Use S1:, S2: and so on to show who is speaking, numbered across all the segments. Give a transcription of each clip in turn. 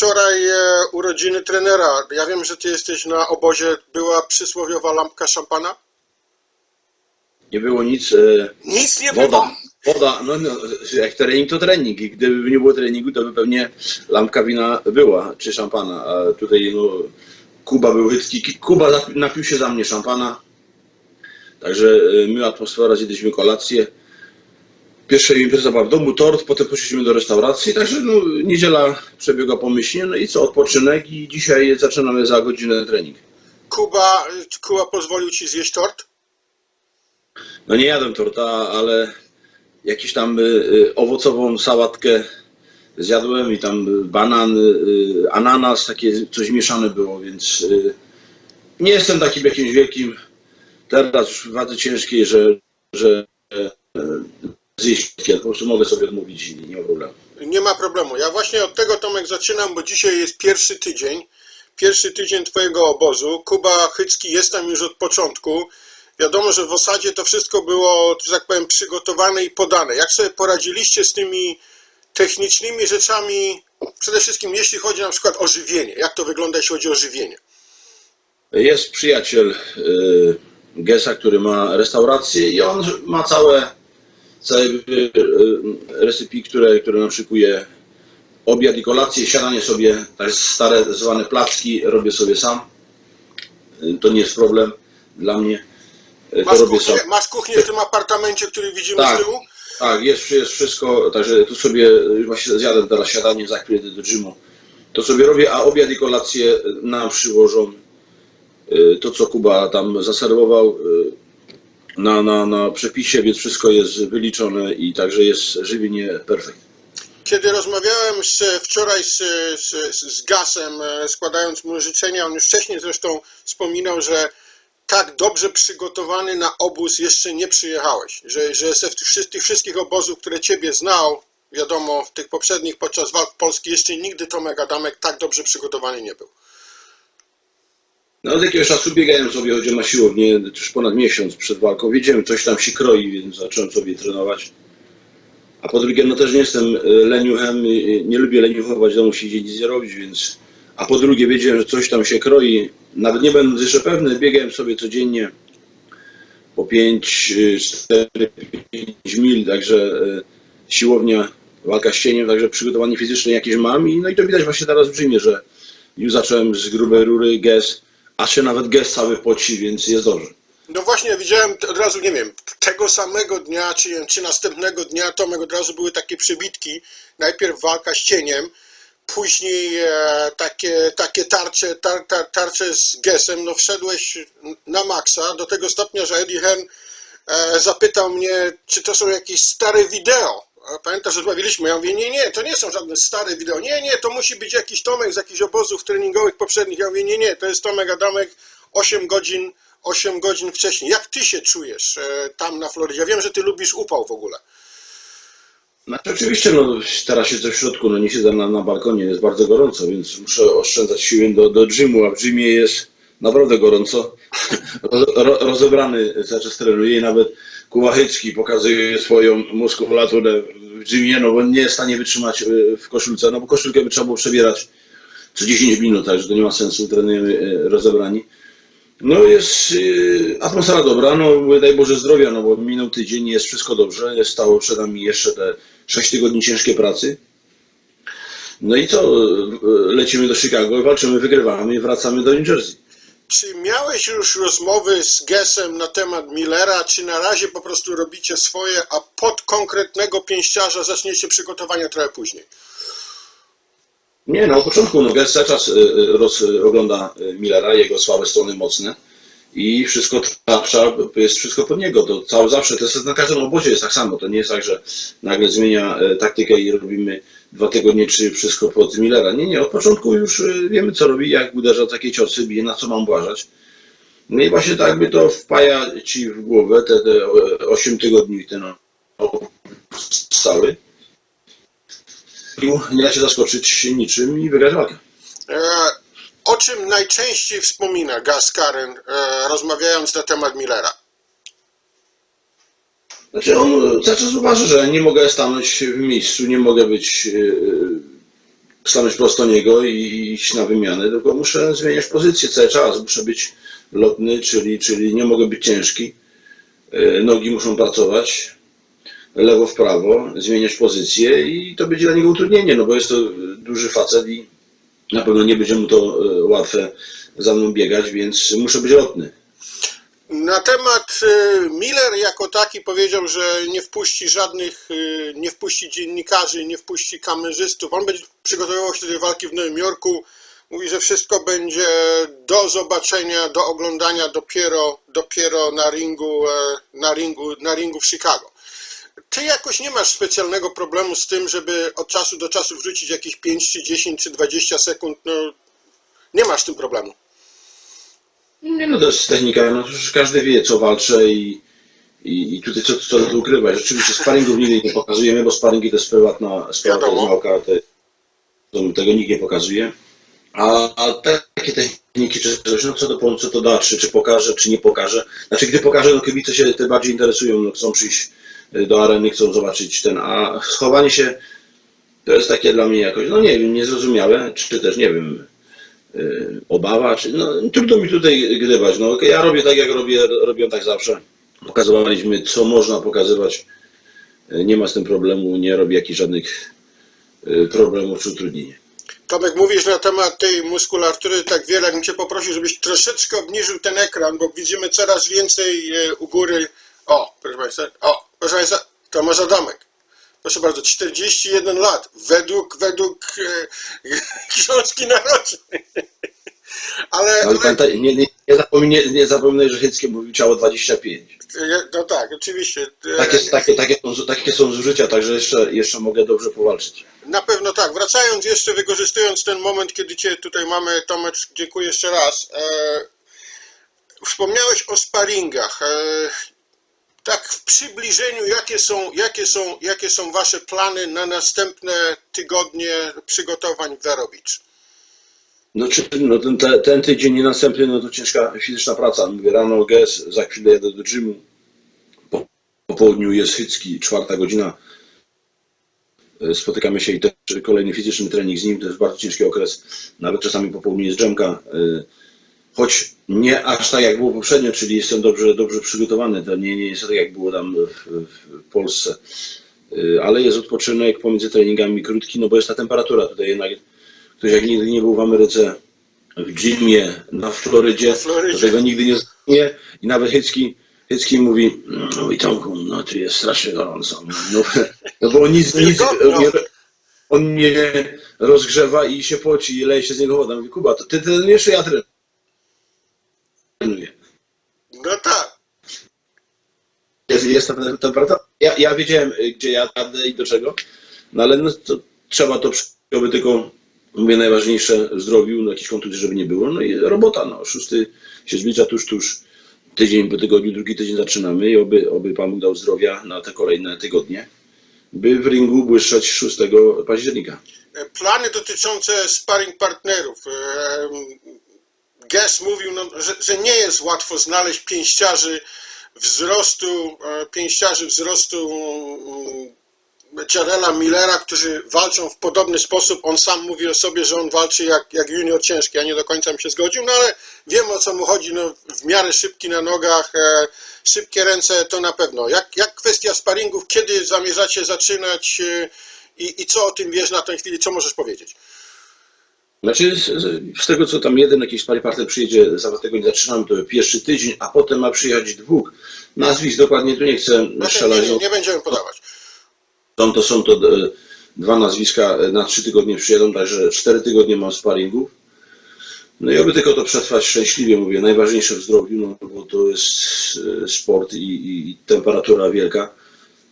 S1: wczoraj e, urodziny trenera. Ja wiem, że ty jesteś na obozie. Była przysłowiowa lampka szampana?
S2: Nie było nic. E,
S1: Nic nie było.
S2: woda. Woda, no, no jak trening to trening i gdyby nie było treningu, to by pewnie lampka wina była, czy szampana, a tutaj no Kuba był chytki, Kuba napił się za mnie szampana, także e, miła atmosfera, zjedliśmy kolację. Pierwsza impreza była w domu, tort, potem poszliśmy do restauracji, także no, niedziela przebiegła pomyślnie, no i co, odpoczynek i dzisiaj zaczynamy za godzinę trening.
S1: Kuba, Kuba pozwolił ci zjeść tort?
S2: No nie jadłem torta, ale jakiś tam y, y, owocową sałatkę zjadłem i tam banan, y, ananas, takie coś mieszane było, więc nie jestem takim jakimś wielkim teraz już w wadze ciężkiej, że, że zjeść po prostu mogę sobie odmówić i nie ma problemu.
S1: Nie ma problemu. Ja właśnie od tego Tomek zaczynam, bo dzisiaj jest pierwszy tydzień. Pierwszy tydzień twojego obozu. Kuba Chycki jest tam już od początku. Wiadomo, że w osadzie to wszystko było, że tak powiem, przygotowane i podane. Jak sobie poradziliście z tymi technicznymi rzeczami, przede wszystkim jeśli chodzi na przykład o żywienie? Jak to wygląda, jeśli chodzi o żywienie?
S2: Jest przyjaciel y, Gesa, który ma restaurację i on ma całe, całe y, y, recypi, które, które nam szykuje obiad i kolację, siadanie sobie, tak stare zwane placki robię sobie sam. Y, To nie jest problem dla mnie. To
S1: Masz
S2: robię sam.
S1: kuchnię, masz kuchnię w tym apartamencie, który widzimy
S2: Tak.
S1: z tyłu?
S2: Tak, jest, jest wszystko, także tu sobie właśnie zjadę teraz siadanie, za chwilę do gymu. To sobie robię, a obiad i kolację nam przywożą y, to, co Kuba tam zaserwował na, na, na przepisie, więc wszystko jest wyliczone i także jest żywienie perfekt.
S1: Kiedy rozmawiałem z, wczoraj z, z, z Gasem, e, składając mu życzenia, on już wcześniej zresztą wspominał, że tak dobrze przygotowany na obóz jeszcze nie przyjechałeś. Że, że ze tych, wszystkich obozów, które ciebie znał, wiadomo, w tych poprzednich podczas walk Polski, jeszcze nigdy Tomek Adamek tak dobrze przygotowany nie był.
S2: No od jakiegoś czasu biegałem sobie, chodziłem na siłownię już ponad miesiąc przed walką. Wiedziałem, coś tam się kroi, więc zacząłem sobie trenować. A po drugie, no też nie jestem y, leniuchem, nie lubię leniuchować, domu siedzieć nic nie robić, więc... A po drugie, wiedziałem, że coś tam się kroi. Nawet nie będąc jeszcze pewny, biegałem sobie codziennie po 5, 4, 5 mil, także y, siłownia, walka z cieniem, także przygotowanie fizyczne jakieś mam i no i to widać właśnie teraz w że już zacząłem z grubej rury, gest, a się nawet gest cały poci, więc jest dobrze.
S1: No właśnie, widziałem od razu, nie wiem, tego samego dnia, czy, czy następnego dnia, Tomek, od razu były takie przebitki. Najpierw walka z cieniem, później e, takie, takie tarcze, tar, tar, tarcze z gesem. No wszedłeś na maksa, do tego stopnia, że Eddie Hearn e, zapytał mnie, czy to są jakieś stare wideo. A Pamiętasz, rozmawialiśmy? Ja mówię, nie, nie, to nie są żadne stare wideo. Nie, nie, to musi być jakiś Tomek z jakichś obozów treningowych poprzednich. Ja mówię, nie, nie, to jest Tomek Adamek 8 godzin 8 godzin wcześniej. Jak ty się czujesz e, tam na Florydzie? Ja wiem, że ty lubisz upał w ogóle.
S2: Znaczy oczywiście, no teraz siedzę w środku, no nie siedzę na, na balkonie, jest bardzo gorąco, więc muszę oszczędzać siły do, do gymu, a w gymie jest naprawdę gorąco. Ro, ro, rozebrany cały czas trenuje i nawet Kuwachycki pokazuje swoją muskulaturę w gymie, no bo nie jest w stanie wytrzymać y, w koszulce, no bo koszulkę by trzeba było przebierać co 10 minut, także to nie ma sensu, trenujemy y, rozebrani. No jest y, atmosfera dobra, no daj Boże zdrowia, no bo minął tydzień, jest wszystko dobrze, stało przed nami jeszcze te 6 tygodni ciężkiej pracy. No i co, lecimy do Chicago, walczymy, wygrywamy i wracamy do New Jersey.
S1: Czy miałeś już rozmowy z Gesem na temat Millera, czy na razie po prostu robicie swoje, a pod konkretnego pięściarza zaczniecie przygotowania trochę później?
S2: Nie, no, na początku no, Gers cały czas y, y, roz, ogląda y, Millera, jego słabe strony mocne i wszystko trwa, jest wszystko pod niego. To cały zawsze, to jest na każdym obozie jest tak samo. To nie jest tak, że nagle zmienia taktykę i robimy dwa tygodnie czy wszystko pod Millera. Nie, nie, od początku już y, wiemy co robi, jak uderza takie ciosy, bije, na co mam uważać. No i właśnie tak jakby to wpaja ci w głowę te, te 8 tygodni ten stały. I nie da się zaskoczyć niczym i wygrać walkę.
S1: E, o czym najczęściej wspomina Gas Karen, e, rozmawiając na temat Millera?
S2: Znaczy on cały czas uważa, że nie mogę stanąć w miejscu, nie mogę być yy, stanąć prosto niego i iść na wymianę, tylko muszę zmieniać pozycję cały czas. Muszę być lotny, czyli, czyli nie mogę być ciężki. E, Nogi muszą pracować lewo w prawo, zmieniać pozycję i to będzie dla niego utrudnienie, no bo jest to duży facet i na pewno nie będzie mu to e, łatwe za mną biegać, więc muszę być lotny.
S1: Na temat y, Miller jako taki powiedział, że nie wpuści żadnych, y, nie wpuści dziennikarzy, nie wpuści kamerzystów. On będzie przygotowywał się do tej walki w Nowym Jorku. Mówi, że wszystko będzie do zobaczenia, do oglądania dopiero, dopiero na ringu, e, na ringu, na ringu w Chicago. Ty jakoś nie masz specjalnego problemu z tym, żeby od czasu do czasu wrzucić jakieś 5 czy 10 czy 20 sekund. No, nie masz z tym problemu.
S2: Nie no, to jest technika, no każdy wie, co walczę i, i, i tutaj co, co tu ukrywać. Rzeczywiście sparingów nigdy nie pokazujemy, bo sparingi to jest prywatna sprawa, to jest
S1: Wiadomo.
S2: nauka, te, to, tego nikt nie pokazuje. A, a takie techniki czy coś, no co to, co to da, czy, czy pokaże, czy nie pokaże. Znaczy, gdy pokaże, no kibice się tym bardziej interesują, no chcą przyjść y, do areny, chcą zobaczyć ten, a schowanie się to jest takie dla mnie jakoś, no nie wiem, niezrozumiałe, czy, czy też nie wiem, obawa, czy no trudno mi tutaj gdybać. No ja robię tak jak robię, robię tak zawsze. Pokazywaliśmy co można pokazywać. Y, Nie ma z tym problemu, nie robię jakichś żadnych y, problemów czy utrudnień.
S1: Tomek, mówisz na temat tej muskulatury tak wiele, jakbym Cię poprosił, żebyś troszeczkę obniżył ten ekran, bo widzimy coraz więcej u góry. O, proszę Państwa, o, proszę Państwa, to może Domek. Proszę bardzo, 41 lat, według, według e, książki narodzin. Ale,
S2: Ale pamiętaj, nie, nie, nie, zapominaj, nie zapominaj, że Hyckie mówił ciało 25.
S1: e, no tak, oczywiście. e,
S2: Takie, takie, takie, są, takie są zużycia, także jeszcze, jeszcze mogę dobrze powalczyć.
S1: Na pewno tak. Wracając jeszcze, wykorzystując ten moment, kiedy Cię tutaj mamy, Tomek, dziękuję jeszcze raz. E, wspomniałeś o sparingach. Tak w przybliżeniu, jakie są, jakie, są, jakie są Wasze plany na następne tygodnie przygotowań w Beach?
S2: No, czy, no ten, te, ten tydzień i następny, no to ciężka fizyczna praca. Mówię, rano gez, za chwilę jadę do gymu. Po, po południu jest chycki, czwarta godzina. E, Spotykamy się i też kolejny fizyczny trening z nim. To jest bardzo ciężki okres. Nawet czasami po południu jest drzemka. E, Choć nie aż tak jak było poprzednio, czyli jestem dobrze, dobrze przygotowany. To nie, nie jest tak jak było tam w, w Polsce. E, Ale jest odpoczynek pomiędzy treningami krótki, no bo jest ta temperatura tutaj jednak Ktoś jak nigdy nie był w Ameryce, w gymie, na Florydzie,
S1: Na
S2: tego nigdy nie zostanie. I nawet Hycki, Hycki mówi, no Tomku, no tu jest strasznie gorąco. No, no bo on nic, nic
S1: Wilgotno.
S2: nie, on mnie rozgrzewa i się poci i leje się z niego woda. Mówi, Kuba, to ty trenujesz, ja trenuję?
S1: No tak.
S2: Jest, jest ta temperatura. Ja, ja wiedziałem, y, gdzie ja jadę i do czego, no ale no, to trzeba to przyjąć, tylko mówię najważniejsze w zdrowiu, no jakieś kontuzje, żeby nie było, no i robota, no szósty się zbliża tuż, tuż, tydzień po tygodniu, drugi tydzień zaczynamy i oby, oby Pan Bóg dał zdrowia na te kolejne tygodnie, by w ringu błyszczeć 6 października.
S1: E, Plany dotyczące sparring partnerów. Guest mówił, no, że, że nie jest łatwo znaleźć pięściarzy wzrostu, e, pięściarzy wzrostu mm, Jarela Millera, którzy walczą w podobny sposób. On sam mówi o sobie, że on walczy jak, jak junior ciężki. Ja nie do końca bym się zgodził, no ale wiem o co mu chodzi. No, w miarę szybki na nogach, e, szybkie ręce to na pewno. Jak, jak kwestia sparingów, kiedy zamierzacie zaczynać e, i, i co o tym wiesz na tej chwili, co możesz powiedzieć?
S2: Znaczy, z, tego co tam jeden jakiś pary partner przyjedzie, za dwa tygodnie zaczynamy, to pierwszy tydzień, a potem ma przyjechać dwóch. Nazwisk dokładnie tu nie chcę
S1: No nie, nie, nie będziemy podawać.
S2: Są to, są to e, dwa nazwiska e, na trzy tygodnie przyjadą, także cztery tygodnie mam sparingów. No i oby tylko to przetrwać szczęśliwie, mówię, najważniejsze w zdrowiu, no bo to jest e, sport i, i, temperatura wielka,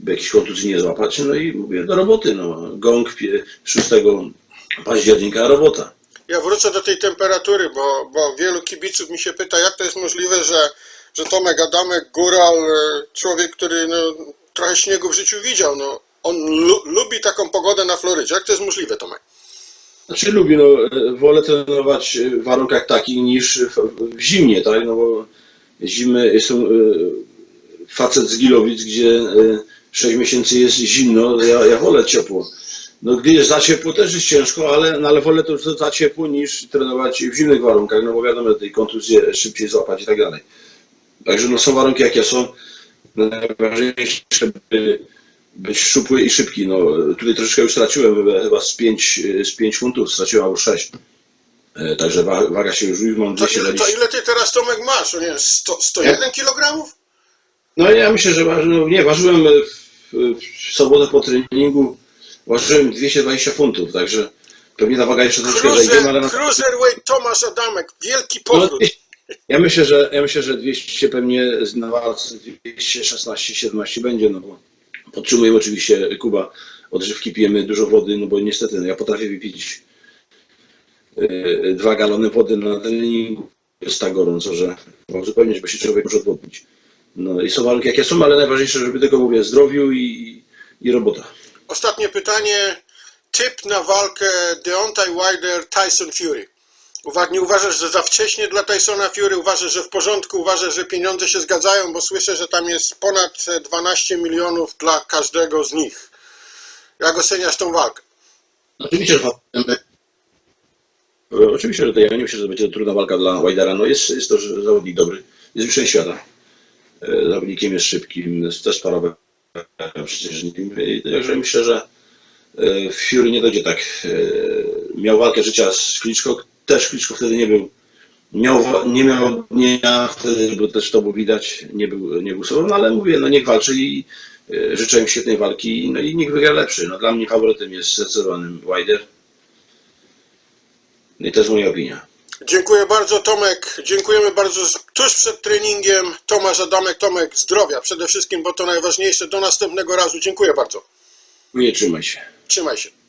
S2: by jakichś kontuzji nie złapać. No i mówię, do roboty, no. Gong pie- 6 października, robota.
S1: Ja wrócę do tej temperatury, bo, bo wielu kibiców mi się pyta, jak to jest możliwe, że, że Tomek Adamek, góral, e, człowiek, który no, trochę śniegu w życiu widział, no, on lu, lubi taką pogodę na Florydzie. Jak to jest możliwe, Tomek?
S2: Znaczy lubię, no, e, wolę trenować w warunkach takich niż w, w zimnie, tak, no bo zimy są, e, facet z Gilowic, gdzie e, 6 miesięcy jest zimno, ja, ja wolę ciepło. No gdy jest za ciepło też jest ciężko, ale, no, ale wolę to za ciepło niż trenować w zimnych warunkach, no bo wiadomo, tej kontuzje szybciej złapać i tak dalej. Także no są warunki jakie są. No, Najważniejsze, żeby być szczupły i szybki. No, tutaj troszeczkę już straciłem, chyba- z 5 z funtów straciłem albo 6. Także wa- waga się już już mam
S1: To ile, to
S2: 220.
S1: ile ty teraz Tomek masz? O nie, 100, 101 kg?
S2: No ja myślę, że waży, no, nie, ważyłem w, w sobotę po treningu, ważyłem 220 funtów, także pewnie ta waga jeszcze troszkę zejdzie, no, ale
S1: Cruiser,
S2: na,
S1: cruiserweight Tomasz Adamek, wielki
S2: no,
S1: powrót.
S2: ja myślę, że ja myślę, że 200 pewnie na walce 216-17 będzie, no bo podtrzymujemy oczywiście Kuba odżywki, pijemy dużo wody, no bo niestety no, ja potrafię wypić yy, dwa galony wody na treningu. Jest tak gorąco, że no, zupełnie, żeby się człowiek może odwodnić. No i są warunki jakie są, ale najważniejsze, żeby tylko mówię zdrowiu i, i robota.
S1: Ostatnie pytanie. Typ na walkę Deontay Wilder, Tyson Fury. Uwa- Nie uważasz, że za wcześnie dla Tysona Fury? Uważasz, że w porządku? Uważasz, że pieniądze się zgadzają? Bo słyszę, że tam jest ponad e, 12 milionów dla każdego z nich. Jak oceniasz tą walkę?
S2: Oczywiście, że E, Oczywiście, że to ja nie myślę, że to będzie trudna walka dla Wajdera. No jest, jest to zawodnik dobry, jest mistrzem świata. E, Zawodnikiem jest szybkim, jest też parowy przecież Także myślę, że e, Fury nie dojdzie tak. e, Miał walkę życia z Kliczko, też Kliczko wtedy nie był. Miał, nie miał dnia wtedy, bo też to było widać, nie był, nie był sobą, no ale mówię, no niech walczy i e, życzę im świetnej walki, no i niech wygra lepszy. No dla mnie faworytem jest zdecydowanym Wilder. No i to jest moja opinia.
S1: Dziękuję bardzo Tomek, dziękujemy bardzo. Tuż przed treningiem Tomasz Adamek, Tomek zdrowia przede wszystkim, bo to najważniejsze. Do następnego razu. Dziękuję bardzo.
S2: Nie trzymaj się.
S1: Trzymaj się.